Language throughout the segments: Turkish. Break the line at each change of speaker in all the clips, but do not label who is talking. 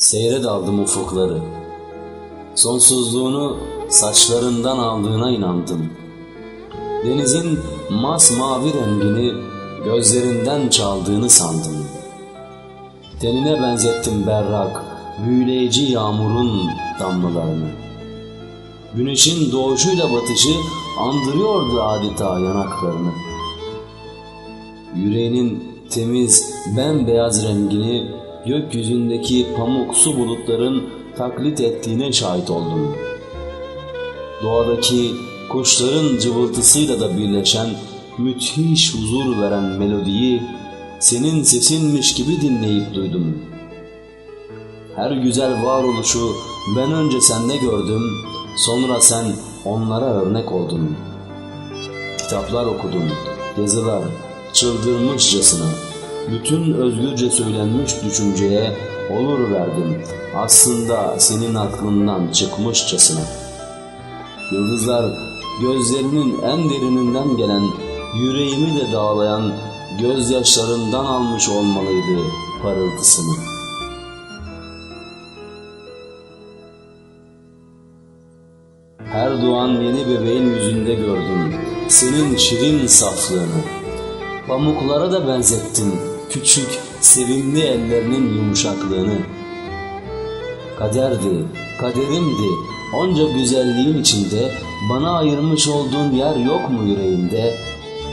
Seyre daldım ufukları. Sonsuzluğunu saçlarından aldığına inandım. Denizin masmavi rengini gözlerinden çaldığını sandım. Tenine benzettim berrak, büyüleyici yağmurun damlalarını. Güneşin doğuşuyla batışı andırıyordu adeta yanaklarını. Yüreğinin temiz, bembeyaz rengini gökyüzündeki pamuksu bulutların taklit ettiğine şahit oldum. Doğadaki kuşların cıvıltısıyla da birleşen müthiş huzur veren melodiyi senin sesinmiş gibi dinleyip duydum. Her güzel varoluşu ben önce sende gördüm, sonra sen onlara örnek oldun. Kitaplar okudum, yazılar, çıldırmışçasına, bütün özgürce söylenmiş düşünceye olur verdim. Aslında senin aklından çıkmışçasına. Yıldızlar gözlerinin en derininden gelen, yüreğimi de dağlayan gözyaşlarından almış olmalıydı parıltısını. Her doğan yeni bebeğin yüzünde gördüm senin şirin saflığını. Pamuklara da benzettin küçük, sevimli ellerinin yumuşaklığını. Kaderdi, kaderimdi, onca güzelliğin içinde bana ayırmış olduğun yer yok mu yüreğimde?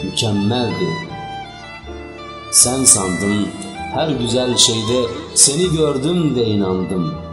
Mükemmeldi. Sen sandım, her güzel şeyde seni gördüm de inandım.''